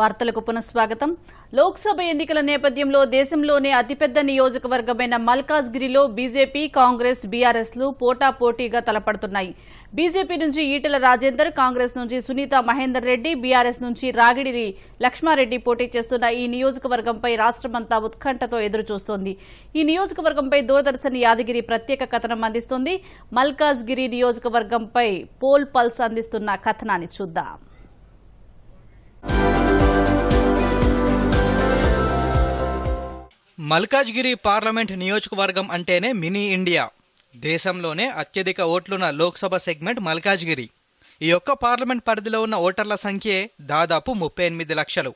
వార్తలకు పునఃస్వాగతం. లోక్సభ ఎన్నికల నేపథ్యంలో దేశంలోనే అతిపెద్ద నియోజకవర్గమైన మల్కాజ్గిరిలో బీజేపీ కాంగ్రెస్ బీఆర్ఎస్లు పోటాపోటీగా తలపడుతున్నాయి. బీజేపీ నుంచి ఈటెల రాజేందర్ కాంగ్రెస్ నుంచి సునీత మహేందర్ రెడ్డి బీఆర్ఎస్ నుంచి రాగిడి లక్ష్మారెడ్డి పోటీ చేస్తున్న ఈ నియోజకవర్గంపై రాష్ట్రమంతా ఉత్కంఠతో ఎదురుచూస్తోంది. ఈ నియోజకవర్గంపై దూరదర్శన్ యాదగిరి ప్రత్యేక కథనం అందిస్తుంది. మల్కాజ్గిరి నియోజకవర్గంపై పోల్ పల్స్ అందిస్తున్న కథనాన్ని చూద్దాం. మల్కాజ్గిరి పార్లమెంట్ నియోజకవర్గం అంటేనే మినీ ఇండియా. దేశంలోనే అత్యధిక ఓట్లున్న లోక్సభ సెగ్మెంట్ మల్కాజ్గిరి. ఈ యొక్క పార్లమెంట్ పరిధిలో ఉన్న ఓటర్ల సంఖ్యే దాదాపు ముప్పై ఎనిమిది లక్షలు.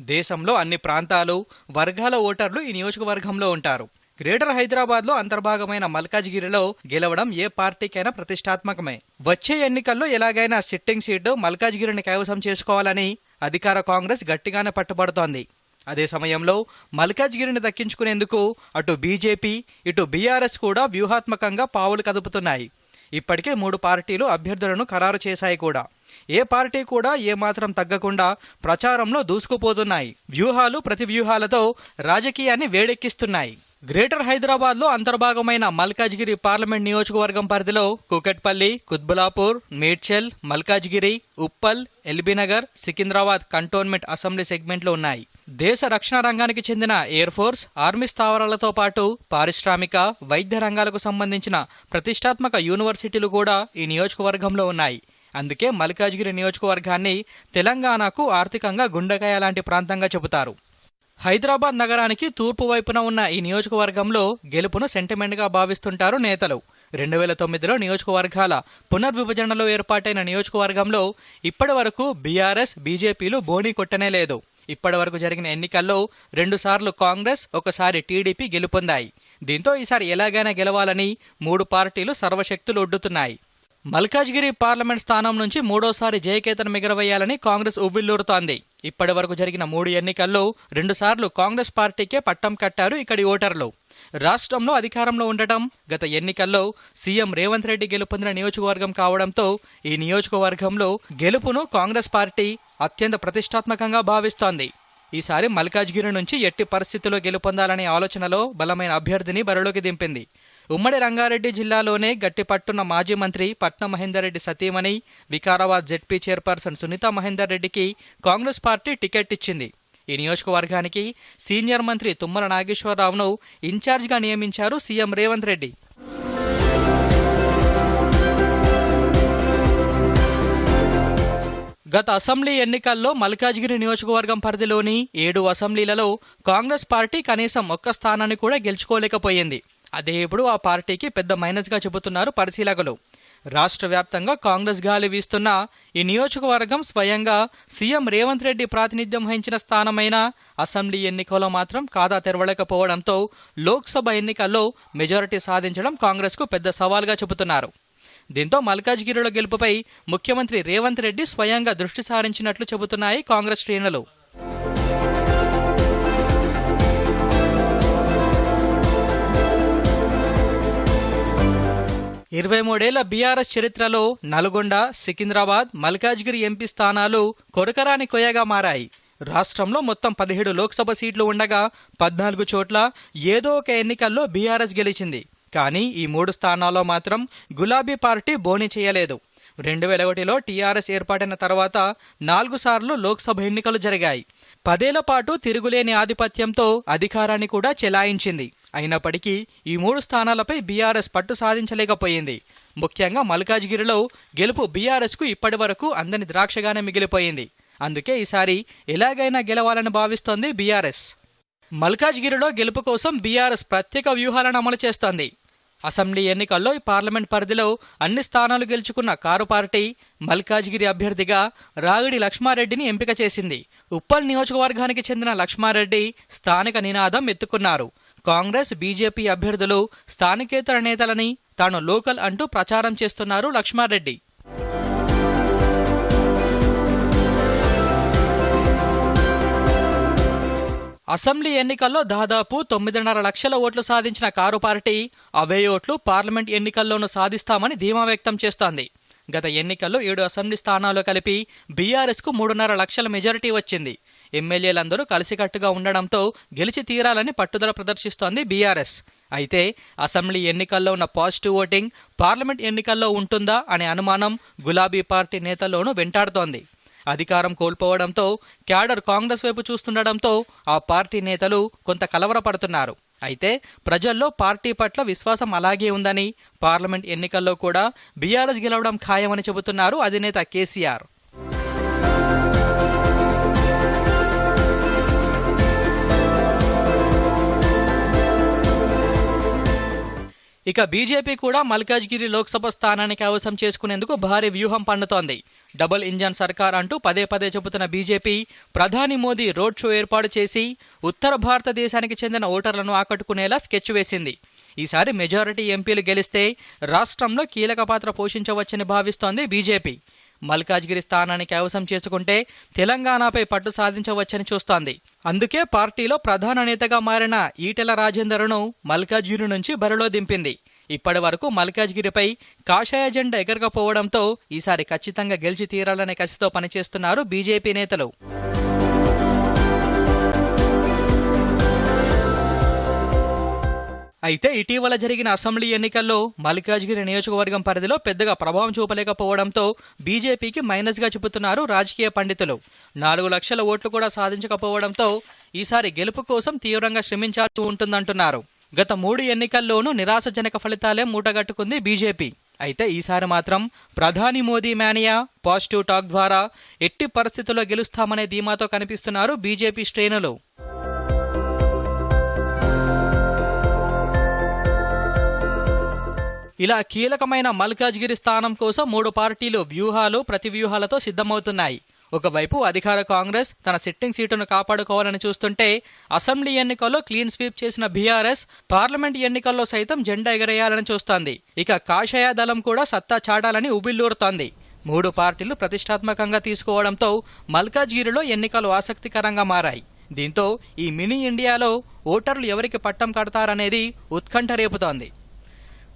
దేశంలో అన్ని ప్రాంతాలు వర్గాల ఓటర్లు ఈ నియోజకవర్గంలో ఉంటారు. గ్రేటర్ హైదరాబాద్లో అంతర్భాగమైన మల్కాజ్గిరిలో గెలవడం ఏ పార్టీకైనా ప్రతిష్టాత్మకమే. వచ్చే ఎన్నికల్లో ఎలాగైనా సిట్టింగ్ సీటు మల్కాజ్గిరిని కైవసం చేసుకోవాలని అధికార కాంగ్రెస్ గట్టిగానే పట్టుబడుతోంది. అదే సమయంలో మల్కాజ్గిరిని దక్కించుకునేందుకు అటు బీజేపీ ఇటు బీఆర్ఎస్ కూడా వ్యూహాత్మకంగా పావులు కదుపుతున్నాయి. ఇప్పటికే మూడు పార్టీలు అభ్యర్థులను ఖరారు చేశాయి కూడా. ఏ పార్టీ కూడా ఏమాత్రం తగ్గకుండా ప్రచారంలో దూసుకుపోతున్నాయి. వ్యూహాలు ప్రతి వ్యూహాలతో రాజకీయాన్ని వేడెక్కిస్తున్నాయి. గ్రేటర్ హైదరాబాద్లో అంతర్భాగమైన మల్కాజ్గిరి పార్లమెంట్ నియోజకవర్గం పరిధిలో కుకట్పల్లి కుత్బులాపూర్ మేడ్చల్ మల్కాజ్గిరి ఉప్పల్ ఎల్బీనగర్ సికింద్రాబాద్ కంటోన్మెంట్ అసెంబ్లీ సెగ్మెంట్లు ఉన్నాయి. దేశ రక్షణ రంగానికి చెందిన ఎయిర్ ఫోర్స్ ఆర్మీ స్థావరాలతో పాటు పారిశ్రామిక వైద్య రంగాలకు సంబంధించిన ప్రతిష్టాత్మక యూనివర్సిటీలు కూడా ఈ నియోజకవర్గంలో ఉన్నాయి. అందుకే మల్కాజ్గిరి నియోజకవర్గాన్ని తెలంగాణకు ఆర్థికంగా గుండెకాయ లాంటి ప్రాంతంగా చెబుతారు. హైదరాబాద్ నగరానికి తూర్పు వైపున ఉన్న ఈ నియోజకవర్గంలో గెలుపును సెంటిమెంట్గా భావిస్తుంటారు నేతలు. రెండు వేల తొమ్మిదిలో నియోజకవర్గాల పునర్విభజనలో ఏర్పాటైన నియోజకవర్గంలో ఇప్పటి వరకు బీఆర్ఎస్ బీజేపీలు బోణీ కొట్టనే లేదు. ఇప్పటి వరకు జరిగిన ఎన్నికల్లో రెండుసార్లు కాంగ్రెస్ ఒకసారి టీడీపీ గెలుపొందాయి. దీంతో ఈసారి ఎలాగైనా గెలవాలని మూడు పార్టీలు సర్వశక్తులు ఒడ్డుతున్నాయి. మల్కాజ్గిరి పార్లమెంట్ స్థానం నుంచి మూడోసారి జయకేతను మిగరవేయాలని కాంగ్రెస్ ఉవ్విల్లూరుతోంది ఇప్పటి వరకు జరిగిన మూడు ఎన్నికల్లో రెండుసార్లు కాంగ్రెస్ పార్టీకే పట్టం కట్టారు ఇక్కడి ఓటర్లు. రాష్ట్రంలో అధికారంలో ఉండటం గత ఎన్నికల్లో సీఎం రేవంత్ రెడ్డి గెలుపొందిన నియోజకవర్గం కావడంతో ఈ నియోజకవర్గంలో గెలుపును కాంగ్రెస్ పార్టీ అత్యంత ప్రతిష్టాత్మకంగా భావిస్తోంది. ఈసారి మల్కాజ్గిరి నుంచి ఎట్టి పరిస్థితుల్లో గెలుపొందాలనే ఆలోచనలో బలమైన అభ్యర్థిని బరిలోకి దింపింది. ఉమ్మడి రంగారెడ్డి జిల్లాలోనే గట్టిపట్టున్న మాజీ మంత్రి పట్నం మహేందర్ రెడ్డి సతీమణి వికారాబాద్ జెడ్పీ చైర్పర్సన్ సునీత మహేందర్ రెడ్డికి కాంగ్రెస్ పార్టీ టికెట్ ఇచ్చింది. ఈ నియోజకవర్గానికి సీనియర్ మంత్రి తుమ్మల నాగేశ్వరరావును ఇన్ఛార్జిగా నియమించారు సీఎం రేవంత్ రెడ్డి. గత అసెంబ్లీ ఎన్నికల్లో మల్కాజ్గిరి నియోజకవర్గం పరిధిలోని ఏడు అసెంబ్లీలలో కాంగ్రెస్ పార్టీ కనీసం ఒక్క స్థానాన్ని కూడా గెలుచుకోలేకపోయింది. అదే ఇప్పుడు ఆ పార్టీకి పెద్ద మైనస్గా చెబుతున్నారు పరిశీలకులు. రాష్ట్ర వ్యాప్తంగా కాంగ్రెస్ గాలి వీస్తున్న ఈ నియోజకవర్గం స్వయంగా సీఎం రేవంత్ రెడ్డి ప్రాతినిధ్యం వహించిన స్థానమైన అసెంబ్లీ ఎన్నికల్లో మాత్రం ఖాతా తెరవలేకపోవడంతో లోక్సభ ఎన్నికల్లో మెజారిటీ సాధించడం కాంగ్రెస్కు పెద్ద సవాల్గా చెబుతున్నారు. దీంతో మల్కాజ్గిరిలో గెలుపుపై ముఖ్యమంత్రి రేవంత్ రెడ్డి స్వయంగా దృష్టి సారించినట్లు చెబుతున్నాయి కాంగ్రెస్ శ్రేణులు. ఇరవై మూడేళ్ళ బీఆర్ఎస్ చరిత్రలో నల్గొండ సికింద్రాబాద్ మల్కాజ్గిరి ఎంపీ స్థానాలు కొరకరాని కొయ్యగా మారాయి. రాష్ట్రంలో మొత్తం పదిహేడు లోక్సభ సీట్లు ఉండగా పద్నాలుగు చోట్ల ఏదో ఒక ఎన్నికల్లో బీఆర్ఎస్ గెలిచింది. కానీ ఈ మూడు స్థానాల్లో మాత్రం గులాబీ పార్టీ బోని చేయలేదు. రెండు వేల ఒకటిలో టీఆర్ఎస్ ఏర్పాటైన తర్వాత నాలుగు సార్లు లోక్సభ ఎన్నికలు జరిగాయి. పదేళ్ళ పాటు తిరుగులేని ఆధిపత్యంతో అధికారాన్ని కూడా చెలాయించింది. అయినప్పటికీ ఈ మూడు స్థానాలపై బీఆర్ఎస్ పట్టు సాధించలేకపోయింది. ముఖ్యంగా మల్కాజ్గిరిలో గెలుపు బీఆర్ఎస్కు ఇప్పటి వరకు అందని ద్రాక్షగానే మిగిలిపోయింది. అందుకే ఈసారి ఎలాగైనా గెలవాలని భావిస్తోంది బీఆర్ఎస్. మల్కాజ్గిరిలో గెలుపు కోసం బీఆర్ఎస్ ప్రత్యేక వ్యూహాలను అమలు చేస్తోంది. అసెంబ్లీ ఎన్నికల్లో ఈ పార్లమెంట్ పరిధిలో అన్ని స్థానాలు గెలుచుకున్న కారు పార్టీ మల్కాజ్గిరి అభ్యర్థిగా రాగిడి లక్ష్మారెడ్డిని ఎంపిక చేసింది. ఉప్పల్ నియోజకవర్గానికి చెందిన లక్ష్మారెడ్డి స్థానిక నినాదం ఎత్తుకున్నారు. కాంగ్రెస్ బీజేపీ అభ్యర్థులు స్థానికేతర నేతలని తాను లోకల్ అంటూ ప్రచారం చేస్తున్నారు లక్ష్మారెడ్డి. అసెంబ్లీ ఎన్నికల్లో దాదాపు తొమ్మిదిన్నర లక్షల ఓట్లు సాధించిన కారు పార్టీ అవే ఓట్లు పార్లమెంట్ ఎన్నికల్లోనూ సాధిస్తామని ధీమా వ్యక్తం చేస్తోంది. గత ఎన్నికల్లో ఏడు అసెంబ్లీ స్థానాలు కలిపి బీఆర్ఎస్కు మూడున్నర లక్షల మెజారిటీ వచ్చింది. ఎమ్మెల్యేలందరూ కలిసికట్టుగా ఉండడంతో గెలిచి తీరాలని పట్టుదల ప్రదర్శిస్తోంది బీఆర్ఎస్. అయితే అసెంబ్లీ ఎన్నికల్లో ఉన్న పాజిటివ్ ఓటింగ్ పార్లమెంట్ ఎన్నికల్లో ఉంటుందా అనే అనుమానం గులాబీ పార్టీ నేతల్లోనూ వెంటాడుతోంది. అధికారం కోల్పోవడంతో క్యాడర్ కాంగ్రెస్ వైపు చూస్తుండడంతో ఆ పార్టీ నేతలు కొంత కలవరపడుతున్నారు. అయితే ప్రజల్లో పార్టీ పట్ల విశ్వాసం అలాగే ఉందని పార్లమెంట్ ఎన్నికల్లో కూడా బీఆర్ఎస్ గెలవడం ఖాయమని చెబుతున్నారు అధినేత కేసీఆర్. ఇక బీజేపీ కూడా మల్కాజ్గిరి లోక్సభ స్థానానికి అవసరం చేసుకునేందుకు భారీ వ్యూహం పండుతోంది. డబుల్ ఇంజన్ సర్కార్ అంటూ పదే పదే చెబుతున్న బీజేపీ ప్రధాని మోదీ రోడ్ షో ఏర్పాటు చేసి ఉత్తర భారతదేశానికి చెందిన ఓటర్లను ఆకట్టుకునేలా స్కెచ్ వేసింది. ఈసారి మెజారిటీ ఎంపీలు గెలిస్తే రాష్ట్రంలో కీలక పాత్ర పోషించవచ్చని భావిస్తోంది బీజేపీ. మల్కాజ్గిరి స్థానాన్ని కైవసం చేసుకుంటే తెలంగాణపై పట్టు సాధించవచ్చని చూస్తోంది. అందుకే పార్టీలో ప్రధాన నేతగా మారిన ఈటెల రాజేందర్ను మల్కాజ్గిరి నుంచి బరిలో దింపింది. ఇప్పటి వరకు మల్కాజ్గిరిపై కాషాయ జెండా ఎగరకపోవడంతో ఈసారి ఖచ్చితంగా గెలిచి తీరాలనే కసితో పనిచేస్తున్నారు బీజేపీ నేతలు. అయితే ఇటీవల జరిగిన అసెంబ్లీ ఎన్నికల్లో మల్కాజ్గిరి నియోజకవర్గం పరిధిలో పెద్దగా ప్రభావం చూపలేకపోవడంతో బీజేపీకి మైనస్గా చెబుతున్నారు రాజకీయ పండితులు. నాలుగు లక్షల ఓట్లు కూడా సాధించకపోవడంతో ఈసారి గెలుపు కోసం తీవ్రంగా శ్రమించాల్సి ఉంటుందంటున్నారు. గత మూడు ఎన్నికల్లోనూ నిరాశజనక ఫలితాలే మూటగట్టుకుంది బీజేపీ. అయితే ఈసారి మాత్రం ప్రధాని మోదీ మేనియా పాజిటివ్ టాక్ ద్వారా ఎట్టి పరిస్థితుల్లో గెలుస్తామనే ధీమాతో కనిపిస్తున్నారు బీజేపీ శ్రేణులు. ఇలా కీలకమైన మల్కాజ్గిరి స్థానం కోసం మూడు పార్టీలు వ్యూహాలు ప్రతివ్యూహాలతో సిద్ధమవుతున్నాయి. ఒకవైపు అధికార కాంగ్రెస్ తన సిట్టింగ్ సీటును కాపాడుకోవాలని చూస్తుంటే అసెంబ్లీ ఎన్నికల్లో క్లీన్ స్వీప్ చేసిన బీఆర్ఎస్ పార్లమెంట్ ఎన్నికల్లో సైతం జెండా ఎగరేయాలని చూస్తోంది. ఇక కాషాయ దళం కూడా సత్తా చాటాలని ఉబిల్లూరుతోంది మూడు పార్టీలు ప్రతిష్టాత్మకంగా తీసుకోవడంతో మల్కాజ్గిరిలో ఎన్నికలు ఆసక్తికరంగా మారాయి. దీంతో ఈ మినీ ఇండియాలో ఓటర్లు ఎవరికి పట్టం కడతారనేది ఉత్కంఠ రేపుతోంది.